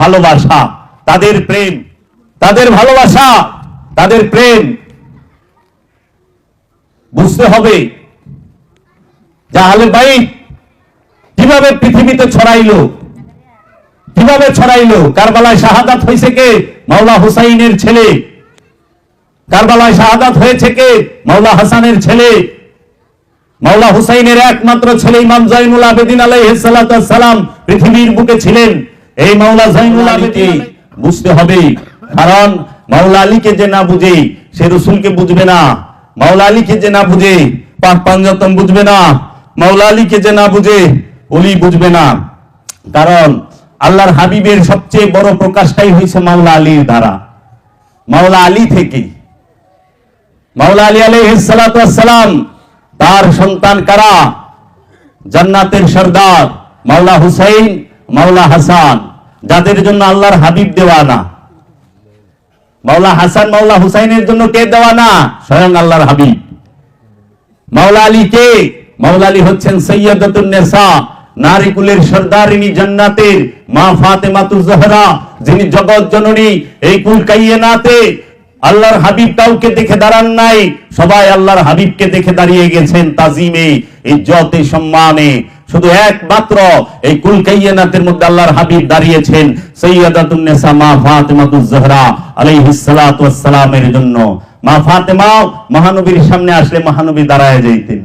ভালোবাসা, তাদের প্রেম, তাদের ভালোবাসা, তাদের প্রেম। বুঝতে হবে যে আহলে বাইত কীভাবে পৃথিবীতে ছড়াইলো, কীভাবে ছড়াইলো? কারবালায় শাহাদাত হয়েছে কে? মাওলা হুসাইনের ছেলে। কারবালায় শাহাদাত হয়েছে কে? মাওলা হাসানের ছেলে। মাওলা হুসাইনের একমাত্র ছেলে ইমাম জাইনুল আবেদিন আলাইহিস সালাম পৃথিবীর বুকে ছিলেন। এই মাওলা জাইনুল আবেদিন বুঝতে হবে। কারণ মাওলা আলীকে যে না বুঝে সে রসুলকে বুঝবে না। মাওলা আলীকে যে না বুঝে পাক পাঞ্জাতন বুঝবে না। মাওলা আলীকে যে না বুঝে ওলি বুঝবে না। কারণ আল্লাহর হাবিবের সবচেয়ে বড় প্রকাশটাই হয়েছে মাওলা আলীর দ্বারা মাওলা আলী থেকে। মাওলা আলী আলাইহিস সালাতু ওয়াস সালাম তার সন্তান কারা? জান্নাতের সর্দার মাওলা হুসাইন মাওলা হাসান। যাদের জন্য আল্লাহর হাবিব দেওয়ানা মাওলা হাসান, মাওলা হুসাইনের জন্য কে দেওয়ানা স্বয়ং আল্লাহর হাবিব। মাওলা আলী কে? মাওলা আলী হচ্ছেন সৈয়দাতুন নেসা মা জহরা, যিনি জগৎ জননী। এই কুল কাইয়েনাতে আল্লাহর হাবিব কাউকে দেখে দাঁড়ান নাই। সবাই আল্লাহর হাবিবকে দেখে দাঁড়িয়ে গেছেন তাজিমে, ইজ্জতে, সম্মানে। শুধু একমাত্র এই কুলকাইয়ানাতের মধ্যে আল্লাহর হাবিব দাঁড়িয়েছেন সৈয়দাতুন নেসা মা ফাতেমাতু জহরা আলাইহিস সালাতু ওয়াস সালামের জন্য। মা ফাতেমা মহানবীর সামনে আসলে মহানবী দাঁড়ায় যাইতেন।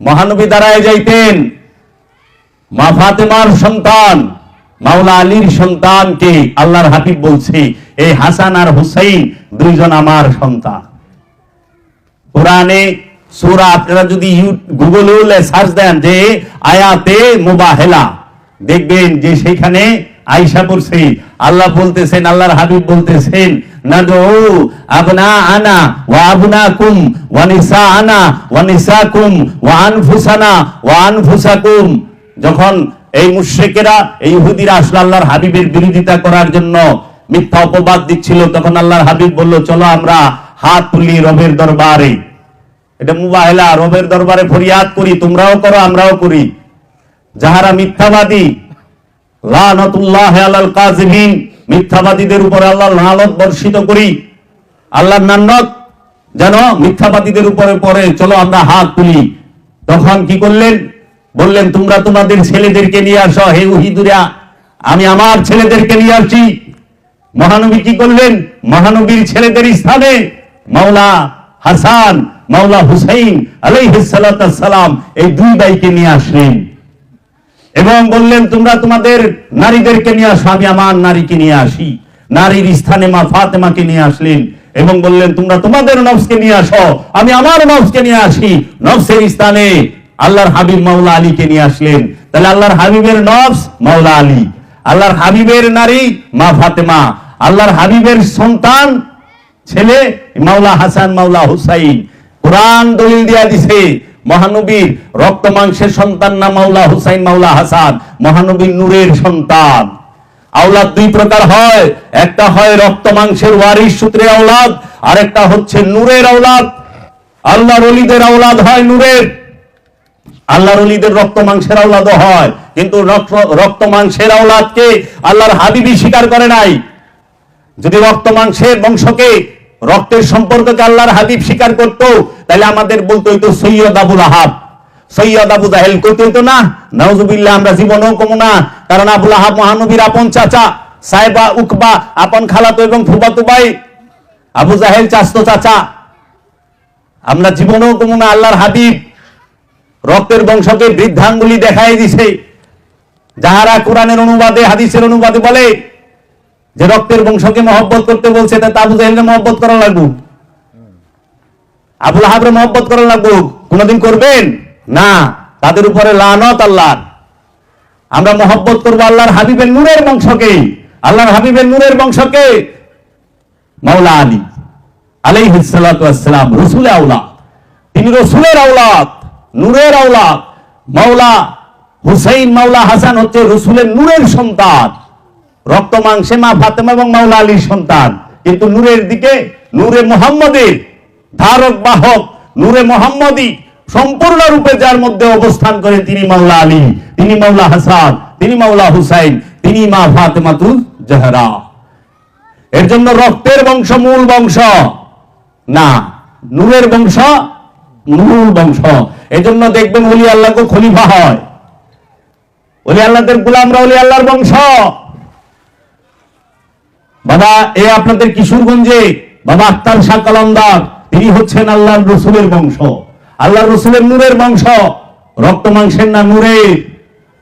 মহানবী দাঁড়ায় যাইতেন। মা ফাতেমার সন্তান, মাওলা আলীর সন্তানকে আল্লাহর হাবিব বলছে এই হাসান আর হুসাইন দুইজন আমার সন্তান। কোরআনে সূরা আপনারা যদি গুগলে সার্চ দেন যে আয়াতে মুবাহেলা, দেখবেন যে সেখানে আয়সা পড়ছে আল্লাহ বলতেছেন, আল্লাহর হাবিব বলতেছেন যখন এই মুশরিকেরা, এই ইহুদিরা আসলে আল্লাহর হাবিবের বিরোধিতা করার জন্য, মিথ্যা অপবাদ দিচ্ছিল, তখন আল্লাহর হাবিব বলল, চলো আমরা হাত তুলি রবের দরবারে। এটা মুবাহেলা রবের দরবারে ফরিয়াদ করি, তোমরাও করো, আমরাও করি। যাহারা মিথ্যাবাদী মিথ্যাবাদীদের উপরে আল্লাহ লানত বর্ষিত করি। নান্নত, যেন মিথ্যাবাদীদের উপরে পড়ে, চলো আমরা হাত তুলি। তখন কি করলেন? বললেন, তোমরা তোমাদের ছেলেদেরকে নিয়ে আসো, হে উহিদুরা, আমি আমার ছেলেদেরকে নিয়ে আসছি। মহানবী কি করলেন? মহানবীর ছেলেদের স্থানে মাওলা হাসান মাওলা হুসাইন আলাইহিসসালাম এই দুই ভাইকে নিয়ে আসলেন। এবং বললেন, তোমরা তোমাদের নারীদেরকে নিয়ে আসো, আমি আমার নারীকে নিয়ে আসি। নারীর স্থানে মা ফাতেমাকে নিয়ে আসলেন এবং বললেন, তোমরা তোমাদের নফসকে নিয়ে আসো, আমি আমার নফসকে নিয়ে আসি। নফসের স্থানে আল্লাহর হাবিব মাওলা আলীকে নিয়ে আসলেন। তাহলে আল্লাহর হাবিবের নফস মাওলা আলী, আল্লাহর হাবিবের নারী মা ফাতেমা, আল্লাহর হাবিবের সন্তান ছেলে মাওলা হাসান, মাওলা হুসাইন। কোরআন দলিল দিয়া দিছে, মহানবীর রক্ত মাংসের সন্তান না মাওলা হুসাইন মাওলা হাসান, মহানবীর নূরের সন্তান। আওলাদ দুই প্রকার হয়, একটা হয় রক্ত মাংসের ওয়ারিশ সূত্রে আওলাদ আর একটা হচ্ছে নূরের আওলাদ। আল্লাহর অলিদের আওলাদ হয় নূরের। আল্লাহর অলিদের রক্ত মাংসের আওলাদও হয়, কিন্তু রক্ত মাংসের আওলাদকে আল্লাহর হাবিবি স্বীকার করে নাই। যদি রক্ত মাংসের বংশকে রক্তের সম্পর্ককে আল্লাহর হাবিব স্বীকার করত, তাহলে আমাদের বলতে হইতো সৈয়দ আবুল আহাব। সৈয়দ আবু জাহেল কইতে হইতো না নওজুবিল্লাহ আমরা জীবনেও কমু না। কারণ আবুল আহাব মহানবীর আপন চাচা, সাহেবা উকবা, আপন খালাতো এবং ফুবাতো ভাই আবু জাহেল চাস্তো চাচা, আমরা জীবনেও কমু না, আল্লাহর হাবিব রক্তের বংশকে বৃদ্ধাঙ্গুলি দেখাই দিছে। যাহারা কোরআনের অনুবাদে, হাদিসের অনুবাদে বলে যে রক্তের বংশকে মহব্বত করতে বলছে, তা আবু জাহেলকে মহব্বত করা লাগবো? আবুল হাবরে মহব্বত করা লাগবো? কোনদিন করবেন? না। তাদের উপরে লানত আল্লাহ আমরা মহব্বত করব আল্লাহর হাবিবের নূরের বংশকে। আল্লাহর হাবিবের নূরের বংশকে। মাওলা আলী আলাইহিস সালাতু ওয়াস সালাম রসুলের আওলাদ। তিনি রসুলের আওলাদ, নূরের আওলাদ। মাওলা হুসাইন মাওলা হাসান হচ্ছে রসুলের নূরের সন্তান। রক্ত মাংসে মা ফাতেমা এবং মাওলা আলীর সন্তান। কিন্তু নূরের দিকে নূরে মোহাম্মদের ধারক বাহক নূরে মোহাম্মদী সম্পূর্ণরূপে যার মধ্যে অবস্থান করে তিনি মাওলা আলী, তিনি মাওলা হাসান, তিনি মাওলা হুসাইন, তিনি মা ফাতেমাতুল জাহরা। এর জন্য রক্তের বংশ মূল বংশ। না, নূরের বংশ মূল বংশ। এই জন্য দেখবেন অলি আল্লাহকে খলিফা হয়। অলি আল্লাহদের গুলামরা অলি আল্লাহর বংশ। বাবা, এ আপনাদের কিশোরগঞ্জে, বাবা, আক্তার শাহ কলমদার, তিনি হচ্ছেন আল্লাহর রসুলের বংশ। আল্লাহর রসুলের নূরের বংশ, রক্ত মাংসের না নূরের।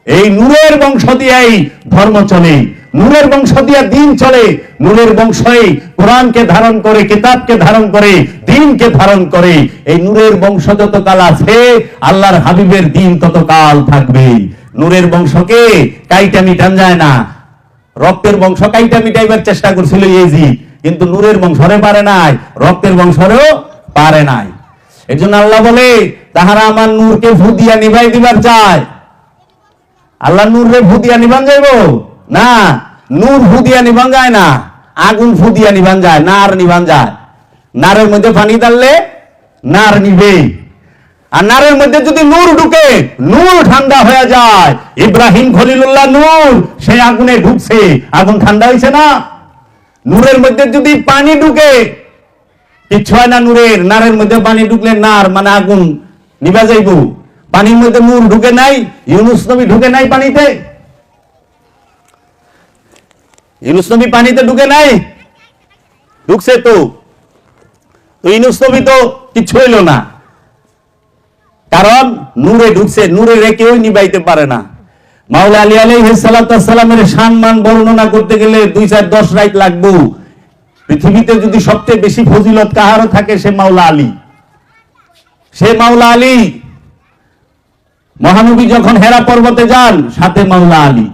এই নূরের বংশ দিয়েই ধর্ম চলে। নূরের বংশ দিয়ে দিন চলে। নূরের বংশই কোরআনকে ধারণ করে, কিতাবকে ধারণ করে, দিনকে ধারণ করে। এই নূরের বংশ যতকাল আছে, আল্লাহর হাবিবের দিন ততকাল থাকবে নূরের বংশকে কাইটা মিটান যায় না। রক্তের বংশ কাইটা মিটাইবার চেষ্টা করছিল ইয়েজি, কিন্তু নূরের বংশরে পারে নাই, রক্তের বংশরেও পারে নাই। এই জন্য আল্লাহ বলে, তাহারা আমার নূরকে ভুদিয়া নিভাই দিবার চায়। আল্লাহ নূরে ভুদিয়া নিবান যাইব? না, নূর ভুদিয়া নিবান যায় না, আগুন ফুদিয়া নিবান যায়, নার নিবান যায়। নারের মধ্যে পানি ডাললে নার নিবে। আর নারের মধ্যে যদি নূর ঢুকে, নূর ঠান্ডা হয়ে যায়। ইব্রাহিম খলিলুল্লাহ নূর, সেই আগুনে ঢুকছে। আগুন ঠান্ডা হয়েছে না? নূরের মধ্যে যদি পানি ঢুকে, কিচ্ছু হয় না নূরের। নারের মধ্যে পানি ঢুকলে নার মানে আগুন নিবা যাইব। পানির মধ্যে নূর ঢুকে নাই, ইউনুস নবী ঢুকে নাই পানিতে? ইউনুস নবী পানিতে ঢুকে নাই? ঢুকছে তো ইউনুস নবী তো কিচ্ছু হইল না। কারণ নূরে ঢুকছে নূরে রে কেউ নিবাইতে পারে না। মাওলা আলী আলাইহিস সালামের সম্মান বর্ণনা করতে গেলে দুই চার দশ রাইট লাগবো। পৃথিবীতে যদি সবচেয়ে বেশি ফজিলত কাহারও থাকে, সে মাওলা আলী। সে মাওলা আলী। মহানবী যখন হেরা পর্বতে যান, সাথে মাওলা আলী।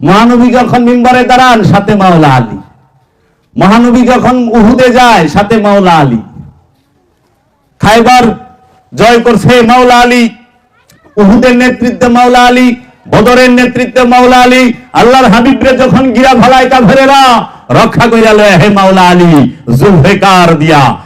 মহানবী যখন মিম্বরে দাঁড়ান, সাথে মাওলা আলী। মহানবী যখন উহুদে যায়, সাথে মাওলা আলী। খাইবার জয় করছে মাওলা আলী। উহুদের নেতৃত্বে মাওলা আলী, বদরের নেতৃত্বে মাওলা আলী, আল্লাহর হাবিবরে যখন গিরা ভালাই কাফেরেরা রক্ষা করিয়া লয় হে মাওলা আলী, জুলফিকার দিয়া।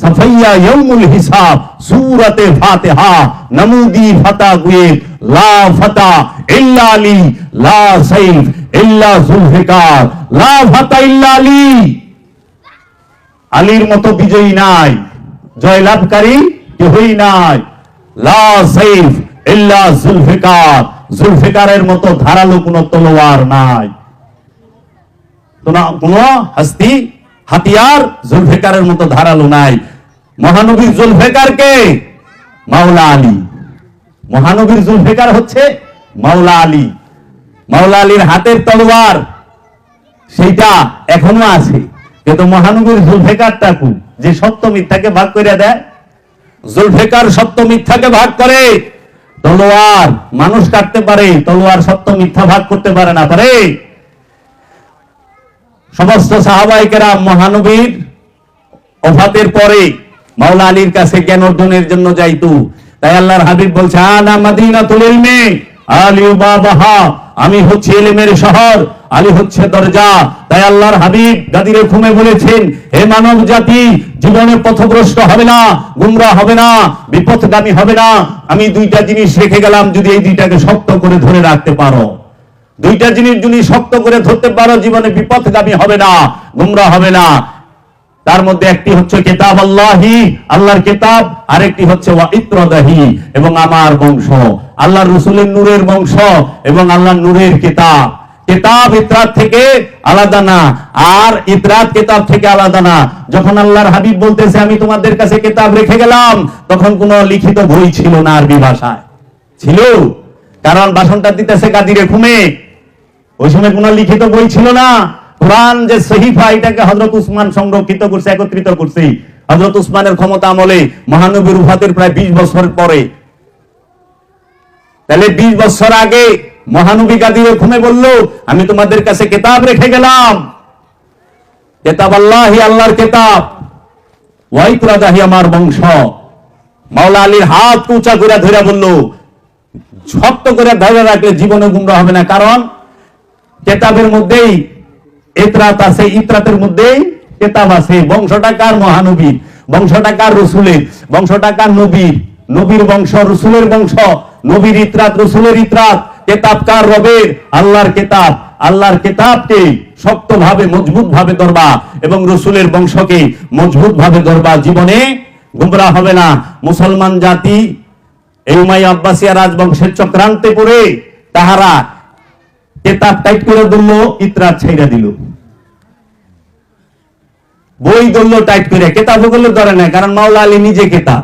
সফাইয়া ইয়ৌমুল হিসাব, সূরাতে ফাতিহা, নমুদি ফাতা লা ফাতা ইল্লা আলী লা সাইফ ইল্লা লা ফাতা ইল্লা আলী আলীর মতো বিজয়ী নাই, জয়লাভকারী কেহই নাই, লা সাইফ ইল্লা জুলফিকার মতো ধারালো কোনো তলোয়ার নাই। কোন হস্তি হাতিয়ার জুলফিকারের মতো ধারালো নাই। মহানবীর জুলফিকারকে মাওলা আলী। মহানবীর জুলফিকার হচ্ছে মাওলা আলী। মাওলা আলীর হাতের তলোয়ার, সেইটা এখনও আছে। কিন্তু মহানবীর জুলফিকারটা কু? যে সত্য মিথ্যাকে ভাগ করে দেয়। জুলফিকার সত্য মিথ্যাকে ভাগ করে। তলোয়ার মানুষ কাটতে পারে, তলোয়ার সত্য মিথ্যা ভাগ করতে পারে না, পারে? সমস্ত সাহাবাহিকেরা মহানবীর অফাতের পরে মাওলা আলীর কাছে জ্ঞান অর্জনের জন্য যাইতো তাই আল্লাহর হাবিব বলছে আনা মাদিনা তুলিল মে বাবাহা আমি হচ্ছে এলেমের শহর, আলী হচ্ছে দরজা। তাই আল্লাহর হাবিব গাদিরে খুমে বলেছেন, হে মানব জাতি, জীবনে পথভ্রষ্ট হবে না, গুমরা হবে না, বিপথগামী হবে না। আমি দুইটা জিনিস রেখে গেলাম, যদি এই দুইটাকে শক্ত করে ধরে রাখতে পারো। দুইটা জিনিস যদি শক্ত করে ধরতে পারো, জীবনে বিপথগামী হবে না গুমরা হবে না। তার মধ্যে একটি হচ্ছে কিতাব আল্লাহি, আল্লাহর কিতাব, আরেকটি হচ্ছে ওয়া ইত্রদাহি, এবং আমার বংশ। আল্লাহর রসুলের নূরের বংশ এবং আল্লাহর নূরের কিতাব। কিতাব ইতরাত থেকে আলাদা না, আর ইতরাত কিতাব থেকে আলাদা না। যখন আল্লাহর হাবিব বলতেছে, আমি তোমাদের কাছে কিতাব রেখে গেলাম, তখন কোনো লিখিত বই ছিল না আরবি ভাষায়। ছিল। কারণ বাসনটা দিতেছে গাদিরে ঘুমে। ওই সময় কোনো লিখিত বই ছিল না। কোরআন যে সহিফা, এটাকে হজরত উসমান সংরক্ষিত করছে, একত্রিত করছে। হজরত উসমানের ক্ষমতা আমলে মহানবীর উফাতের প্রায় বিশ বছর পরে। তাহলে বিশ বছর আগে মহানবী গাদিরে ঘুমে বলল, আমি তোমাদের কাছে কেতাব রেখে গেলাম। কেতাব আল্লাহ, আল্লাহর কেতাব। ওয়াইতরাদাহি আমার বংশ। মাওলা আলীর হাত উঁচা করে ধরে বলল, শক্ত করে ধরে রাখলে জীবনে গুমরা হবে না। কারণ কেতাবের মধ্যেই এতরাত আছে, ইতরাতের মধ্যেই কেতাব আছে। বংশটা কার মহানবীর বংশটা কার রসুলের বংশটা কার নবীর নবীর বংশ রসুলের বংশ, নবীর ইতরাত, রসুলের ইতরাত কেতাব কার রবের, আল্লাহর কেতাব। আল্লাহর কেতাবকে শক্ত ভাবে মজবুত ভাবে ধরবা এবং রসুলের বংশকে মজবুত ভাবে ধরবা জীবনে গুমরা হবে না। মুসলমান জাতি, এই উমাই আব্বাসিয়া রাজবংশের চক্রান্তে পড়ে তাহারা কেতাব টাইট করে দিল ইতরাত ছেড়ে দিল। বই টাইট করে কেতাব করলে ধরে না কারণ মাওলা আলী নিজে কেতাব।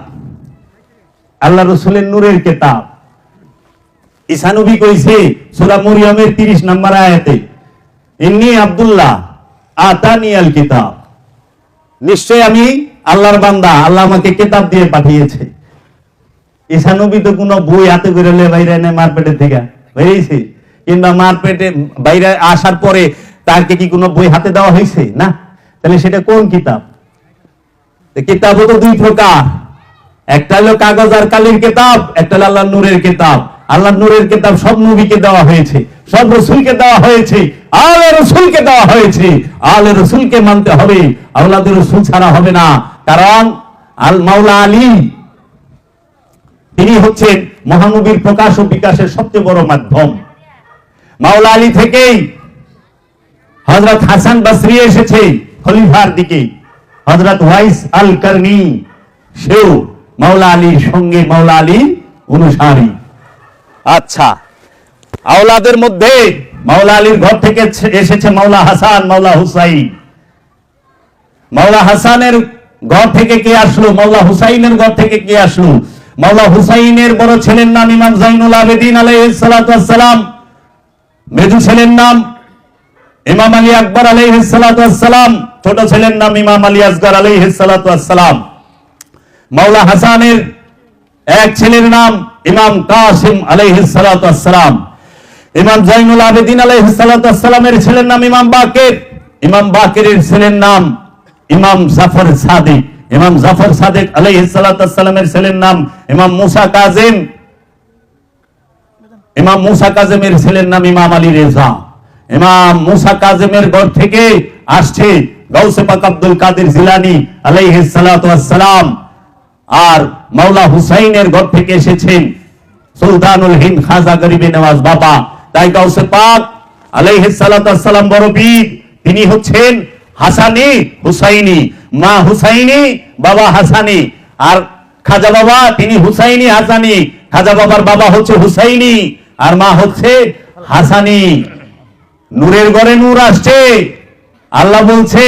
আল্লাহ রসুলের নূরের কেতাব। ইসানবী কইছে, সূরা মরিয়মের 30 নম্বর আয়াতে আব্দুল্লাহ আতানি আল কিতাব। নিশ্চয় আমি আল্লাহর বান্দা, আল্লাহ আমাকে কেতাব দিয়ে পাঠিয়েছে। ঈশানবী তো কোনো বই হাতে করে লে বাইরে থেকে বেরিয়েছে। কিংবা মারপেটে বাইরে আসার পরে তাকে কি কোনো বই হাতে দেওয়া হয়েছে? না। তাহলে সেটা কোন কিতাব? তো কিতাবও তো দুই প্রকার। একটা হলো কাগজ আর কালির কিতাব, একটা হলো আল্লাহ নূরের কিতাব। আল্লাহ নূরের কিতাব সব নবীকে দেওয়া হয়েছে, সব রসুলকে দেওয়া হয়েছে, আলে রসুলকে দেওয়া হয়েছে। আলে রসুলকে মানতে হবে আল্লাদের রসুল ছাড়া হবে না। কারণ আল মাওলা আলী, তিনি হচ্ছেন মহানবীর প্রকাশ ও বিকাশের সবচেয়ে বড় মাধ্যম। মাওলা আলী থেকেই হজরত হাসান বাসরি এসেছে খলিফার দিকে। হজরত ওয়াইস আল কারনি সেও মাওলা আলীর সঙ্গে মাওলা আলী অনুসারী। আচ্ছা আওলাদের মধ্যে মাওলা আলীর ঘর থেকে এসেছে মাওলা হাসান, মাওলা হুসাইন। মাওলা হাসানের ঘর থেকে কে আসলো? মাওলা হুসাইনের ঘর থেকে কে আসলো? মাওলা হুসাইনের বড় ছেলের নাম ইমাম জাইনুল আবেদিন আলাইহিস সালাম। মেজু ছেলের নাম ইমাম আলী আকবর আলাইহিস সালাতু সালাম, ছোট ছেলের নাম ইমাম আলী আসগর আলাইহিস সালাতু সালাম। মাওলা হাসানের এক ছেলের নাম ইমাম কাসিম আলাইহিস সালাতু সালাম। ইমাম জাইনুল আবেদিন আলাইহিস সালাতু সালামের ছেলের নাম ইমাম বাকের। ইমাম বাকেরের ছেলের নাম ইমাম জাফর সাদিক। ইমাম জাফর সাদিক আলাইহিস সালাতু সালামের ছেলের নাম ইমাম মুসা কাজিম। ইমাম মুসা কাজেমের ছেলের নাম ইমাম আলী রেজা। ইমাম মুসা কাজেমের ঘর থেকে আসছে গৌসে পাক আব্দুল কাদের জিলানি আলাইহিস সালাতু সালাম আর মাওলা হুসাইনের ঘর থেকে এসেছেন সুলতানুল হিন্দ খাজা গরিবে নওয়াজ বাবা। তাই গাউসে পাক আলাইহিস সালাতু সালাম বড় বীর তিনি হচ্ছেন হাসানি হুসাইনি। মা হুসাইনি, বাবা হাসানি। আর খাজা বাবা, তিনি হুসাইনি হাসানি। খাজা বাবার বাবা হচ্ছে হুসাইনি। আর মা হচ্ছে হাসানি। নূরের ঘরে নূর আসছে। আল্লাহ বলছে,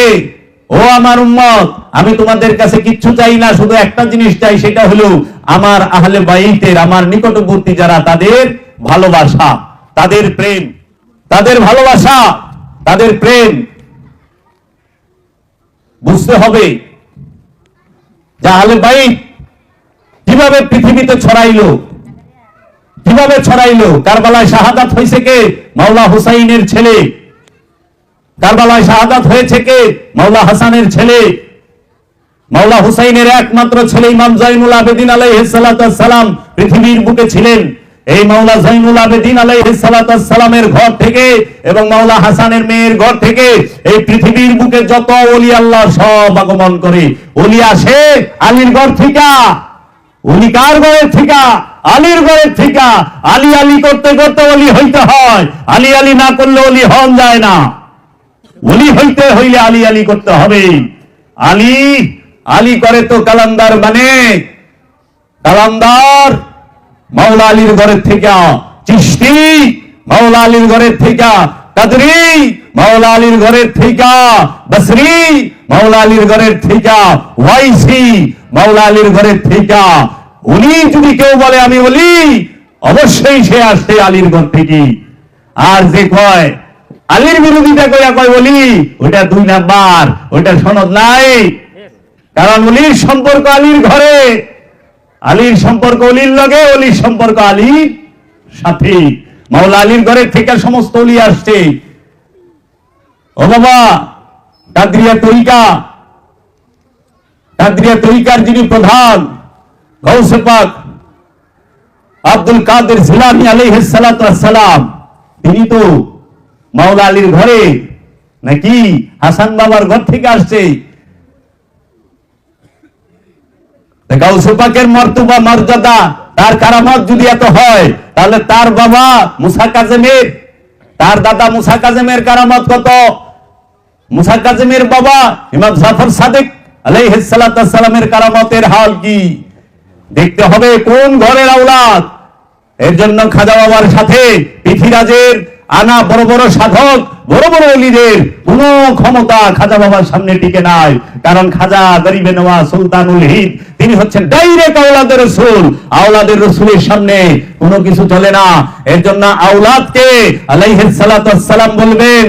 ও আমার উম্মত, আমি তোমাদের কাছে কিচ্ছু চাই না, শুধু একটা জিনিস চাই, সেটা হলো আমার আহলে বাইতের, আমার নিকটবর্তী যারা, তাদের ভালোবাসা, তাদের প্রেম, তাদের ভালোবাসা, তাদের প্রেম। বুঝতে হবে যে আহলে বাইত কীভাবে পৃথিবীতে ছড়াইলো। কীভাবে ছড়াইলো? কারবালায় শাহাদাত হয়েছে কে? মাওলা হুসাইনের ছেলে। কারবালায় শাহাদাত হয়েছে কে? মাওলা হাসানের ছেলে। মাওলা হুসাইনের একমাত্র ছেলে ইমাম জাইনুল আবেদিন আলাইহিস সালাতু সালাম পৃথিবীর বুকে ছিলেন। এই মাওলা জাইনুল আবেদিন আলাইহিস সালাতু সালামের ঘর থেকে এবং মাওলা হাসানের মেয়ের ঘর থেকে এই পৃথিবীর বুকে যত ওলি আল্লাহ সব আগমন করে। ওলি আসে আলীর ঘর থেকে। উনি কার ঘরের ঠিকা? আলীর ঘরের ঠিকা। আলী আলী করতে করতে অলি হইতে হয়। আলী আলী না করলে অলি হন যায় না। অলি হইতে হইলে আলী আলী করতে হবে। আলী আলী করে তো কালান্দার মানে। কালান্দার মাওলা আলীর ঘরের থেকে চিস্তি মাওলা আলীর ঘরের থেকে কাদরি মাওলা আলীর ঘরের থেকে বসরি মাওলা আলীর ঘরের থেকে ওয়াইসি মাওলা আলীর ঘরের থেকে উনি যদি কেউ বলে, আমি বলি, অবশ্যই সে আলীর ঘর থেকে আর যে কয়, আলীর বিরোধিতা কইয়া কয় বলি ওটা দুই নাম্বার ওটা সনদ নাই। কারণ অলির সম্পর্ক আলীর ঘরে। আলীর সম্পর্ক অলির লগে, অলির সম্পর্ক আলীর সাথে। মাওলা আলীর ঘরের থেকে সমস্ত অলি আসছে। ও বাবা, কাদরিয়া তরিকা। কাদরিয়া তরিকার যিনি প্রধান গৌসে পাক, আব্দুল কাদের জিলানি সালাতু সালাম, তিনি তো মাওলা আলীর ঘরে নাকি হাসান বাবার ঘর থেকে আসছে। গাউসে পাকের মর্তবা মর্যাদা তার কারামত যদি এত হয়, তাহলে তার বাবা মুসা কাজেমের, তার দাদা মুসা কাজেমের কারামত কত? মুসা কাজেমের বাবা ইমাম জাফর সাদেক আলাইহিস সালাতু সালামের কারামতের হাল কি? দেখতে হবে কোন ঘরের আওলাদ। এর জন্য খাজা বাবার সাথে পৃথিবীরাজের আনা বড় বড় সাধক, বড় বড় অলিদের কোন ক্ষমতা খাজা বাবার সামনে টিকে নাই। কারণ খাজা গরিবে নেওয়া সুলতানুল হিদ, তিনি হচ্ছেন ডাইরেক্ট আওলাদের রসুল। আওলাদের রসুলের সামনে কোনো কিছু চলে না। এর জন্য আওলাদকে আলাইহিস সালাতু সালাম বলবেন,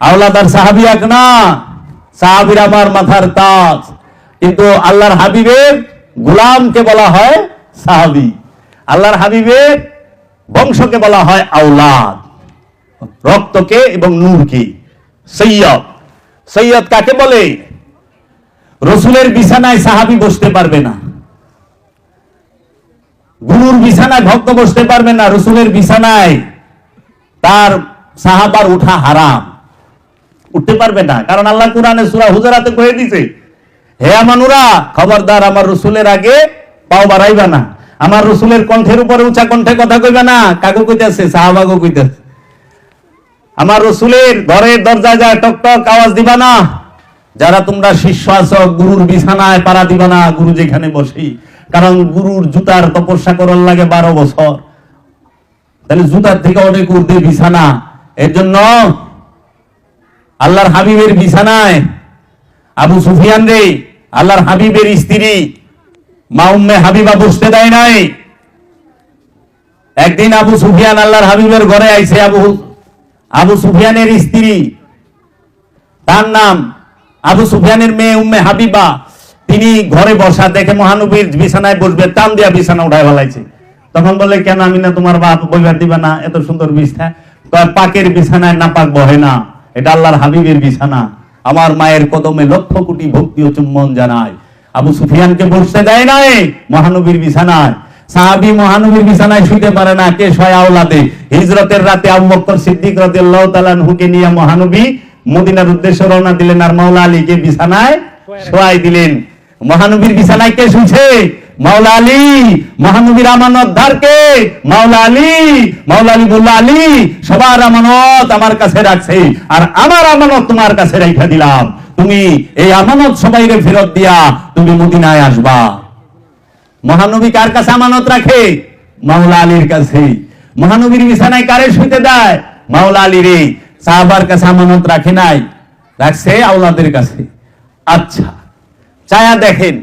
আওলাদ আর সাহাবি এক না, সাহাবির আমার মাথার তাজ। কিন্তু আল্লাহর হাবিবের গোলামকে বলা হয় সাহাবি। আল্লাহর হাবিবের বংশকে বলা হয় আওলাদ। রক্তকে এবং নূরকে। সৈয়দ। সৈয়দ কাকে বলে? রসুলের বিছানায় সাহাবি বসতে পারবে না। গুরুর বিছানায় ভক্ত বসতে পারবে না, রসুলের বিছানায় তার সাহাবার উঠা হারাম। উঠতে পারবে না, কারণ আল্লাহ কোরআনে সূরা হুজরাতে কয়ে দিছে, হে আমানুরা, খবরদার আমার রসুলের আগে পাও বাড়াইবা না। আমার রসুলের কণ্ঠের উপরে উঁচা কণ্ঠে কথা কইবা না, কাকু কইতাছে, সাহাবাগো কইতাছে। আমার রসুলের ঘরের দরজা যায় টক টক আওয়াজ দিবা না, যারা তোমরা শিষ্য আছো, গুরুর বিছানায় পাড়া দিবা না, গুরু যেখানে বসি, কারণ গুরুর জুতার তপস্যা করার লাগে বারো বছর। তাহলে জুতার থেকে অনেক ঊর্ধ্বে বিছানা, এর জন্য আল্লাহর হাবিবের বিছানায়, আবু সুফিয়ান রে, আল্লাহর হাবিবের স্ত্রী মা উম্মে হাবিবা বসতে দেয় নাই। একদিন আবু সুফিয়ান আল্লাহর হাবিবের ঘরে আইছে আবু আবু সুফিয়ানের স্ত্রী। তার নাম আবু সুফিয়ানের মেয়ে উম্মে হাবিবা। তিনি ঘরে বসা দেখে মহানবীর বিছানায় বসবে, টান দিয়া বিছানা উঠায় ফেলাইছে। তখন বলে, কেন আমি না তোমার বাপ বইবার দিবা না? এত সুন্দর বিছানা। তো পাকের বিছানায় না পাক বহে না। এটা আল্লাহর হাবিবের বিছানা। আমার মায়ের কদমে লক্ষ কোটি ভক্তি ও চুম্বন জানায়। আবু সুফিয়ানকে বসতে দেয় নাই মহানবীর বিছানায়। সাহাবি মহানবীর বিছানায় শুতে পারে না কে ছয় আওলাদে? হিজরতের রাতে আবু বকর সিদ্দিক রাদিয়াল্লাহু তাআলা হুকে নিয়ে মহানবী মদিনার উদ্দেশ্যে রওনা দিলেন আর মাওলা আলীকে বিছানায় শোয়াই দিলেন। মহানবীর বিছানায় কে শুছে মাওলা আলী মহানবীর আমানত ধারকে মাওলা আলী মাওলা আলী বলল আলী সবার আমানত আমার কাছে রাখছে, আর আমার আমানত তোমার কাছে রেখে দিলাম। তুমি এই আমানত সবাইকে ফেরত দিয়া তুমি মদিনায় আসবা। মহানবী কার কাছে আমানত রাখে? মাওলা আলীর কাছে। মহানবীর বিছানায় কারে শুইতে দেয়? মাওলা আলী রে সাহাবার কাছে আমানত রাখে নাই, রাখছে আওলাদের কাছে। আচ্ছা চায়া দেখেন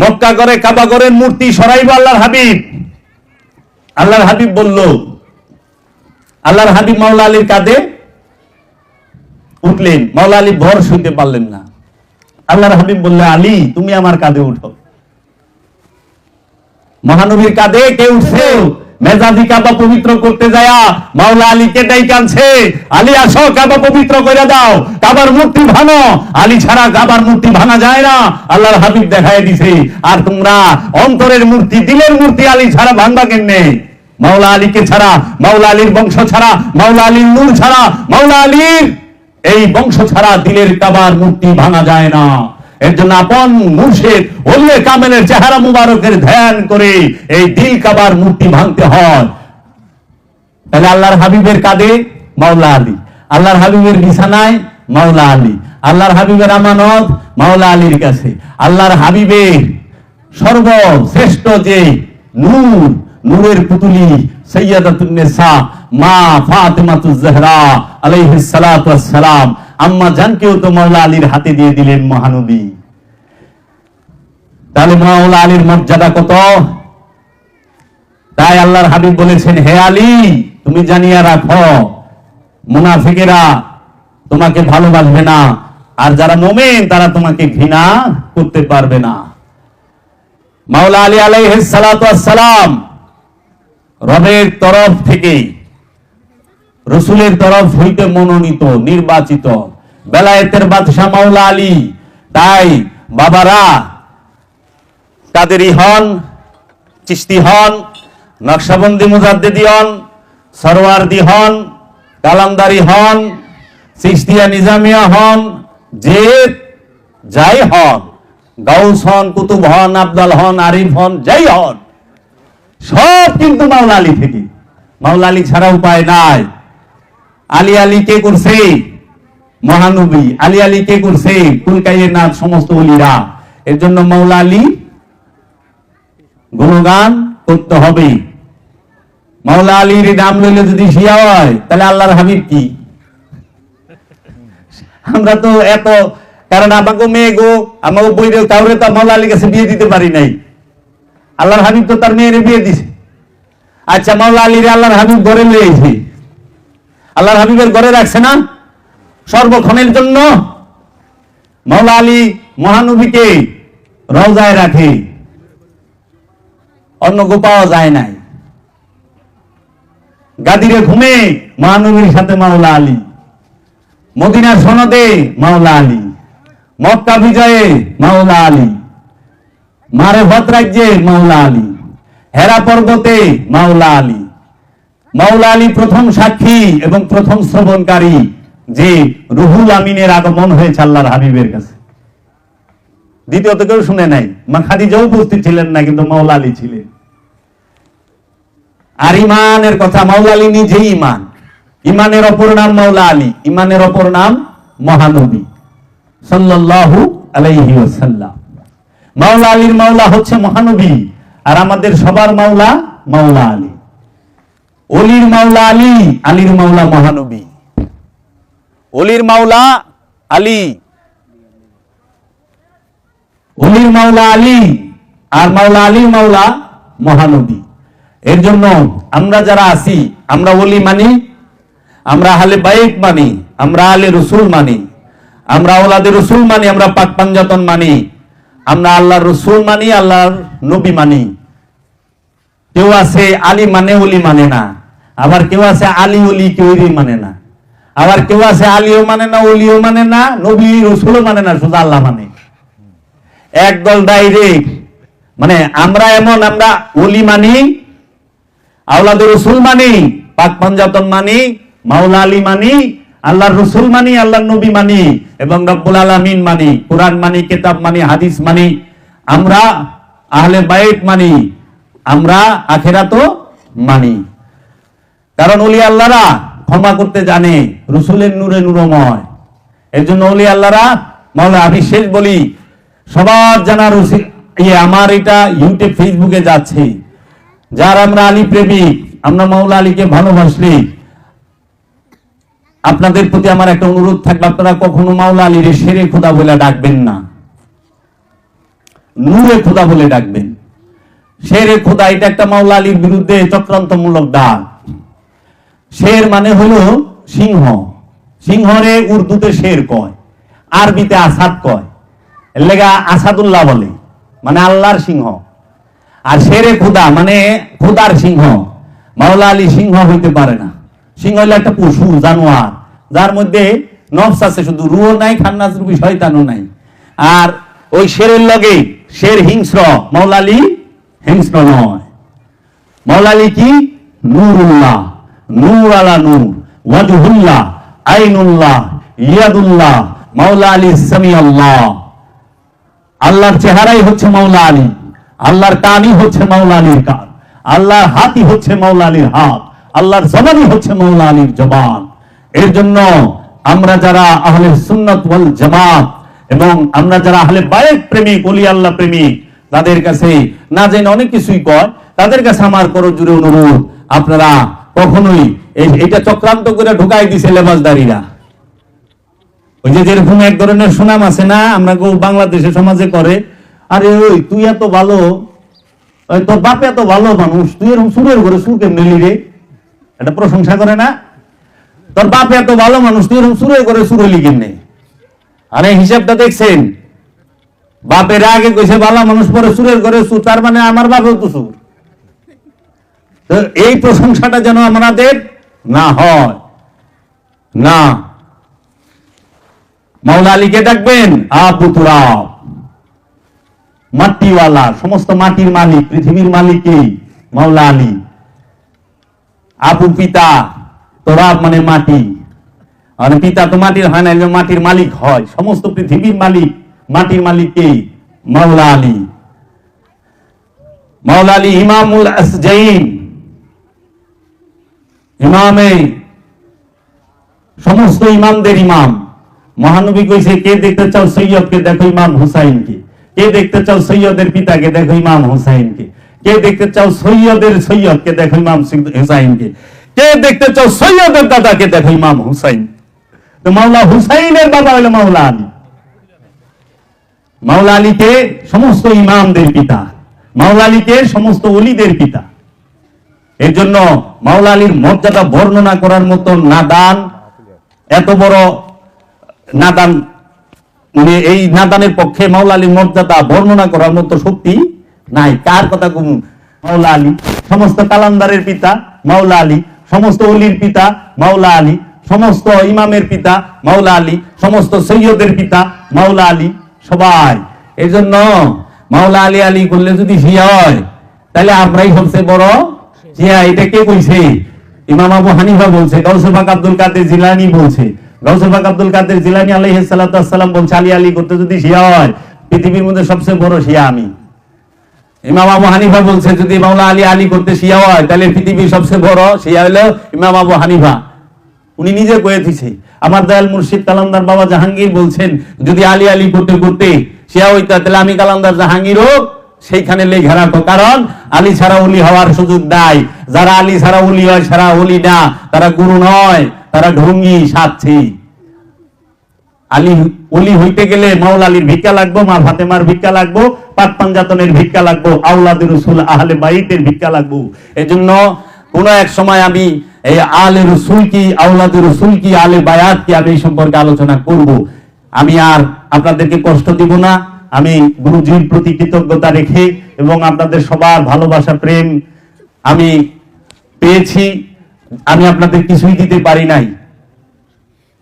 মক্কা করে কাবা করেন মূর্তি সরাইব আল্লাহর হাবিব। আল্লাহর হাবিব বলল, আল্লাহর হাবিব মাওলা আলীর কাঁধে উঠলেন। মাওলা আলী ভর শুইতে পারলেন না। আল্লাহর হাবিব বললে, আলী, তুমি আমার কাঁধে উঠো। মহানবীর কাঁধে কে উঠছে? মেজাজি কাবা পবিত্র করতে যায়া মাওলা আলী কেটাই কানছে আলী, আসো কাবা পবিত্র করে দাও। কাবার মূর্তি ভাঙো। আলী ছাড়া কাবার মূর্তি ভাঙা যায় না। আল্লাহর হাবিব দেখায় দিছে, আর তোমরা অন্তরের মূর্তি, দিলের মূর্তি আলী ছাড়া ভাঙবা কেমনে? মাওলা আলীকে ছাড়া, মাওলা আলীর বংশ ছাড়া, মাওলা আলীর নূর ছাড়া, মাওলা আলীর এই বংশ ছাড়া দিলের কাবার মূর্তি ভাঙা যায় না। এর জন্য আপন মুর্শিদ ওলিয়ে কামেলের চেহারা মুবারকের ধ্যান করে এই দিল কাবার মূর্তি ভাঙতে তাহলে আল্লাহর হাবিবের কাঁধে মাওলা আলী, আল্লাহর হাবিবের বিছানায় মাওলা আলী, আল্লাহর হাবিবের আমানত মাওলা আলীর কাছে। আল্লাহর হাবিবের সর্বশ্রেষ্ঠ যে নূর, নূরের পুতুলি সৈয়দাতুন মা ফাতেমাতুজ জাহরা আলাইহিস সালাম। আম্মা জানকেও তো মাওলা আলীর হাতে দিয়ে দিলেন মহানবী। তাহলে মাওলা আলীর মর্যাদা কত? তাই আল্লাহর হাবিব বলেছেন, হে আলী, তুমি জানিয়া রাখো, মুনাফিকেরা তোমাকে ভালোবাসবে না, আর যারা মোমেন, তারা তোমাকে ঘৃণা করতে পারবে না। মাওলা আলী ওয়াস সালাম রবের তরফ থেকে রসুলের তরফ হইতে মনোনীত, নির্বাচিত। বেলায়েতের বাদশাহ মাওলা আলী, তাই বাবারা কাদেরই হন চিস্তি হন, নকশাবন্দি মুজাদ্দিদি হন, সরওয়ারদি হন, কালামদারি হন চিস্তিয়া নিজামিয়া হন, যে যাই হন, গাউস হন, কুতুব হন, আবদাল হন, আরিফ হন, যাই হন, সব কিন্তু মাওলা আলী থেকে। মাওলা আলী ছাড়া উপায় নাই। আলী আলী কে করছে মহানবী। আলী আলী কে করছে কুলকাইয়ের নাথ সমস্ত অলিরা। এর জন্য মাওলা আলী গুণগান করতে হবে। মাওলা আলীর নাম লইলে যদি শিয়া হয়, তাহলে আল্লাহর হাবিব কি? আমরা তো এত কারণ আমাকে মেয়ে গো আমাকে বই কাউরে তো মাওলা আলীর কাছে বিয়ে দিতে পারি নাই। আল্লাহর হাবিব তো তার মেয়ের বিয়ে দিছে। আচ্ছা মাওলা আলীর আল্লাহর হাবিব ঘরে লইয়েছে আল্লাহর হাবিবের ঘরে রাখছে না? সর্বক্ষণের জন্য মাওলা আলী মহানবীকে রওজায় রাখে। অন্য গো পাওয়া যায় নাই। গাদিরে ঘুমে মহানবীর সাথে মাওলা আলী। মদিনার সনদে মাওলা আলী। মক্কা বিজয়ে মাওলা আলী। মারে রাজ্যে মাওলা আলী। হেরা পর্বতে মাওলা আলী। মাওলা আলী প্রথম সাক্ষী এবং প্রথম শ্রবণকারী যে রুহুল আমিনের আগমন হয়েছে আল্লাহর হাবিবের কাছে। দ্বিতীয়ত কেউ শুনে নাই। মা খাদিজাও উপস্থিত ছিলেন না, কিন্তু মাওলা আলী ছিলেন। আর ইমানের কথা মাওলা আলী নিজেই ইমান। ইমানের অপর নাম মাওলা আলী, ইমানের অপর নাম মহানবী সাল্লাল্লাহু আলাইহি ওয়াসাল্লাম। মাওলা আলীর মাওলা হচ্ছে মহানবী, আর আমাদের সবার মাওলা মাওলা আলী। অলির মাওলা আলী, আলীর মাওলা মহানবী। অলির মাওলা আলী। অলির মাওলা আলী আর মাওলা আলীর মাওলা মহানবী। এর জন্য আমরা যারা আছি, আমরা অলি মানি, আমরা আহলে বাইক মানি, আমরা আলে রসুল মানি, আমরা ওলাদের রসুল মানি, আমরা পাক পাঞ্জাতন মানি, আমরা আল্লাহর রসুল মানি, আল্লাহর নবী মানি। কেউ আছে আলী মানে অলি মানে না। আবার কেউ আছে আলী অলি কেউই মানে না। আবার কেউ আছে আলীও মানে না অলিও মানে না, নবী রসুলও মানে না, শুধু আল্লাহ মানে। একদল ডাইরেক্ট মানে আমরা এমন, আমরা অলি মানি, আওলাদ রসুল মানি, পাক পাঞ্জাতন মানি, মাওলা আলী মানি, আল্লাহর রসুল মানি, আল্লাহর নবী মানি, এবং রব্বুল আলামিন মানি, কোরআন মানি, কেতাব মানি, হাদিস মানি। আমরা আহলে বাইত মানি, আমরা আখেরাতও মানি। কারণ অলি আল্লাহরা ক্ষমা করতে জানে, রসুলের নূরে নূরময়। এর জন্য অলি আল্লাহরা মাওলা আমি শেষ বলি, সবার জানার উচিত ইয়ে আমার এটা ইউটিউব ফেসবুকে যাচ্ছে। যার আমরা আলী প্রেমিক, আমরা মাওলা আলীকে ভালোবাসলি, আপনাদের প্রতি আমার একটা অনুরোধ থাকবে, আপনারা কখনো মাওলা আলীর সেরে খোদা বলে ডাকবেন না। নূরে খোদা বলে ডাকবেন। শেরে খোদা, এটা একটা মাওলা আলীর বিরুদ্ধে চক্রান্তমূলক ডাক। শের মানে হলো সিংহ। সিংহরে উর্দুতে শের কয়, আরবিতে আসাদ কয়। এর লেগা আসাদুল্লাহ বলে মানে আল্লাহর সিংহ। আর শেরে খুদা মানে খুদার সিংহ। মাওলা আলী সিংহ হইতে পারে না। সিংহ হইলে একটা পশু, জানোয়ার, যার মধ্যে নফস আছে শুধু, রুও নাই, খান্নাস রুবি শয়তানও নাই। আর ওই শেরের লগে শের হিংস্র, মাওলা আলী হিংস্র নয়। মাওলা আলী কি? নূরুল্লাহ। নূর আলা নূর, ওয়াজহুল্লাহ, আইনুল্লাহ ইয়াদুল্লাহ মাওলা আলী সামি আল্লাহ আল্লাহর চেহারাই হচ্ছে মাওলা আলী, আল্লাহর কানই হচ্ছে মাওলা আলীর কান, আল্লাহর হাতই হচ্ছে মাওলা আলীর হাত, আল্লাহর জবানই হচ্ছে মাওলা আলীর জবান। এর জন্য আমরা যারা আহলে সুন্নত ওয়াল জামাত এবং আমরা যারা আহলে বায়েক প্রেমিক অলি আল্লাহ প্রেমিক, তাদের কাছে না জেনে অনেক কিছুই কয়, তাদের কাছে আমার করো জুড়ে অনুরোধ, আপনারা কখনোই এটা চক্রান্ত করে ঢুকাই দিছে লেবাসদারিরা। ওই যে যেরকম এক ধরনের সুনাম আছে না আমরা কেউ বাংলাদেশের সমাজে করে, আরে ওই, তুই এত ভালো তোর বাপ এত ভালো মানুষ, তুই এরকম সুরের ঘরে সুর কেমনি নিলি রে? এটা প্রশংসা করে না? তোর বাপ এত ভালো মানুষ, তুই এরকম সুরের ঘরে সুর হইলি কেমনে? আরে হিসাবটা দেখছেন? বাপের আগে কইছে, ভালো মানুষ পরে সুরের ঘরে সুর তার মানে আমার বাপেও তো সুর এই প্রশংসাটা যেন আমাদের না হয়। না। মাওলা আলীকে ডাকবেন, আ মাটিওয়ালা, সমস্ত মাটির মালিক, পৃথিবীর মালিক কে মাওলা আলী। আপু পিতা, তোরা মানে মাটি। আর পিতা তো মাটির হয় না মাটির মালিক হয়। সমস্ত পৃথিবীর মালিক, মাটির মালিক কে মাওলা আলী। মাওলা আলী ইমামুল আসজাইন ইমামে, সমস্ত ইমামদের ইমাম। মহানবী কইছে, কে দেখতে চাও সৈয়দকে, দেখো ইমাম হুসাইনকে। কে দেখতে চাও সৈয়দের পিতাকে, দেখো ইমাম হুসাইনকে। কে দেখতে চাও সৈয়দের সৈয়দকে, দেখো ইমাম হুসাইনকে। কে দেখতে চাও সৈয়দের দাদাকে, দেখো ইমাম হুসাইন। তো মাওলা হুসাইনের বাবা হলো মাওলা আলী। মাওলা আলীকে সমস্ত ইমামদের পিতা। মাওলা আলীকে সমস্ত অলিদের পিতা। এর জন্য মাওলা আলীর মর্যাদা বর্ণনা করার মতো নাদান, এত বড় নাদান মানে এই নাদানের পক্ষে মাওলা আলীর মর্যাদা বর্ণনা করার মতো শক্তি নাই। কার কথা কম? মাওলা আলী, সমস্ত কালান্দারের পিতা মাওলা আলী, সমস্ত অলির পিতা মাওলা আলী, সমস্ত ইমামের পিতা মাওলা আলী, সমস্ত সৈয়দের পিতা মাওলা আলী, সবাই। এই জন্য মাওলা আলী আলী করলে যদি শিয়া হয়, তাহলে আমরাই সবচেয়ে বড় শিয়া এটা কে কইছে? ইমাম আবু হানিফা বলছে আব্দুল কাদের জিলানি বলছে। আব্দুল কাদের জিলানি বলছে, আলী আলী করতে যদি শিয়া হয়, পৃথিবীর মধ্যে সবচেয়ে বড় শিয়া আমি। ইমাম আবু হানিফা বলছে, যদি মাওলা আলী আলী করতে শিয়া হয়, তাহলে পৃথিবীর সবচেয়ে বড় শিয়া হলো ইমাম আবু হানিফা। উনি নিজে কয়ে দিছে, আমার দয়াল মুর্শিদ কালান্দার বাবা জাহাঙ্গীর বলছেন, যদি আলী আলী করতে করতে শিয়া হইতা, তাহলে আমি কালান্দার জাহাঙ্গীরও সেইখানে লেখা রাখো কারণ আলী ছাড়া উলি হওয়ার সুযোগ নাই। যারা আলী ছাড়া উলি হয়, সারা উলি না। তারা গুরু নয়, তারা ঢঙ্গি সাচ্ছি আলী হইতে গেলে আলীর ভিক্ষা লাগবো, মা ফাতেমার ভিক্ষা লাগবো ভিক্ষা লাগবো আউলাদের রসুল, আহলে বাইতের ভিক্ষা লাগবো। এজন্য কোন এক সময় আমি এই আলে রসুল কি আউলাদের রসুল কি আলে বায়াত কি, আমি এই সম্পর্কে আলোচনা করব। আমি আর আপনাদেরকে কষ্ট দিব না। আমি গুরুজির প্রতি কৃতজ্ঞতা রেখে এবং আপনাদের সবার ভালোবাসা, প্রেম আমি পেয়েছি। আমি আপনাদের কিছুই দিতে পারি নাই।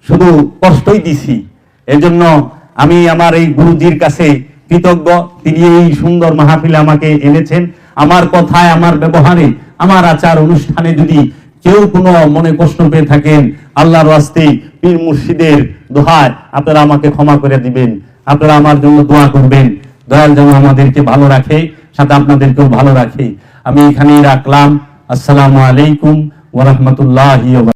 শুধু কষ্টই দিছি। এজন্য আমি আমার এই গুরুজির কাছে কৃতজ্ঞ। তিনি এই সুন্দর মাহফিলে আমাকে এনেছেন। আমার কথায়, আমার ব্যবহারে, আমার আচার অনুষ্ঠানে যদি কেউ কোনো মনে কষ্ট পেয়ে থাকেন, আল্লাহর আস্তে পীর মুর্শিদের দোহায় আপনারা আমাকে ক্ষমা করে দিবেন। আপনারা আমার জন্য দোয়া করবেন। দয়াল যেন আমাদেরকে ভালো রাখে, সাথে আপনাদেরকেও ভালো রাখে। আমি এখানেই রাখলাম। আসসালামু আলাইকুম ওয়া রাহমাতুল্লাহি ওয়া